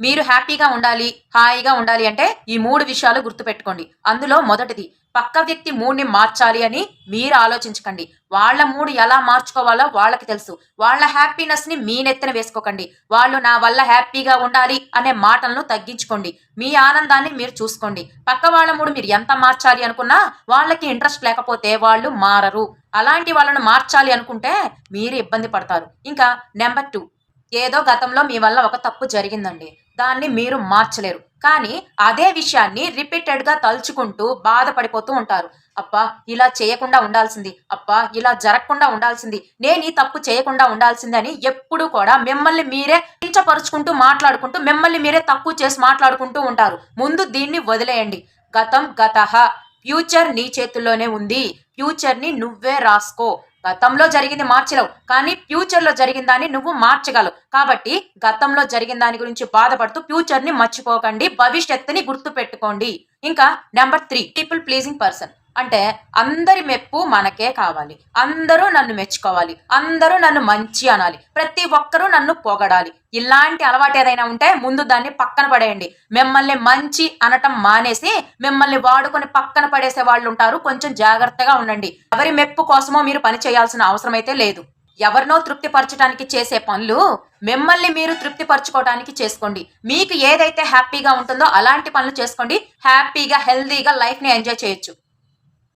మీరు హ్యాపీగా ఉండాలి హాయిగా ఉండాలి అంటే ఈ మూడు విషయాలు గుర్తుపెట్టుకోండి. అందులో మొదటిది పక్క వ్యక్తి మూడ్ని మార్చాలి అని మీరు ఆలోచించకండి. వాళ్ళ మూడు ఎలా మార్చుకోవాలో వాళ్ళకి తెలుసు. వాళ్ళ హ్యాపీనెస్ని మీ నెత్తిన వేసుకోకండి. వాళ్ళు నా వల్ల హ్యాపీగా ఉండాలి అనే మాటలను తగ్గించుకోండి. మీ ఆనందాన్ని మీరు చూసుకోండి. పక్క వాళ్ళ మూడు మీరు ఎంత మార్చాలి అనుకున్నా వాళ్ళకి ఇంట్రెస్ట్ లేకపోతే వాళ్ళు మారరు. అలాంటి వాళ్ళను మార్చాలి అనుకుంటే మీరు ఇబ్బంది పడతారు. ఇంకా నెంబర్ టూ ఏదో గతంలో మీ వల్ల ఒక తప్పు జరిగిందండి. దాన్ని మీరు మార్చలేరు. కానీ అదే విషయాన్ని రిపీటెడ్గా తలుచుకుంటూ బాధపడిపోతూ ఉంటారు. అబ్బా ఇలా చేయకుండా ఉండాల్సింది. అబ్బా ఇలా జరగకుండా ఉండాల్సింది. నేను ఈ తప్పు చేయకుండా ఉండాల్సింది అని ఎప్పుడు కూడా మిమ్మల్ని మీరే కించపరుచుకుంటూ మాట్లాడుకుంటూ మిమ్మల్ని మీరే తక్కువ చేసి మాట్లాడుకుంటూ ఉంటారు. ముందు దీన్ని వదిలేయండి. గతం గత. ఫ్యూచర్ నీ చేతుల్లోనే ఉంది. ఫ్యూచర్ని నువ్వే రాసుకో. గతంలో జరిగింది మార్చలేవు. కానీ ఫ్యూచర్లో జరిగిన దాన్ని నువ్వు మార్చగలవు. కాబట్టి గతంలో జరిగిన దాని గురించి బాధపడుతూ ఫ్యూచర్ని మర్చిపోకండి. భవిష్యత్తుని గుర్తు పెట్టుకోండి ఇంకా number three people pleasing person. అంటే అందరి మెప్పు మనకే కావాలి. అందరూ నన్ను మెచ్చుకోవాలి. అందరూ నన్ను మంచి అనాలి. ప్రతి ఒక్కరూ నన్ను పొగడాలి. ఇలాంటి అలవాటు ఏదైనా ఉంటే ముందు దాన్ని పక్కన పడేయండి. మిమ్మల్ని మంచి అనటం మానేసి మిమ్మల్ని వాడుకొని పక్కన పడేసే వాళ్ళు ఉంటారు. కొంచెం జాగ్రత్తగా ఉండండి. ఎవరి మెప్పు కోసమో మీరు పని చేయాల్సిన అవసరం అయితే లేదు. ఎవరినో తృప్తిపరచడానికి చేసే పనులు మిమ్మల్ని మీరు తృప్తిపరచుకోవడానికి చేసుకోండి. మీకు ఏదైతే హ్యాపీగా ఉంటుందో అలాంటి పనులు చేసుకోండి. హ్యాపీగా హెల్దీగా లైఫ్ని ఎంజాయ్ చేయొచ్చు.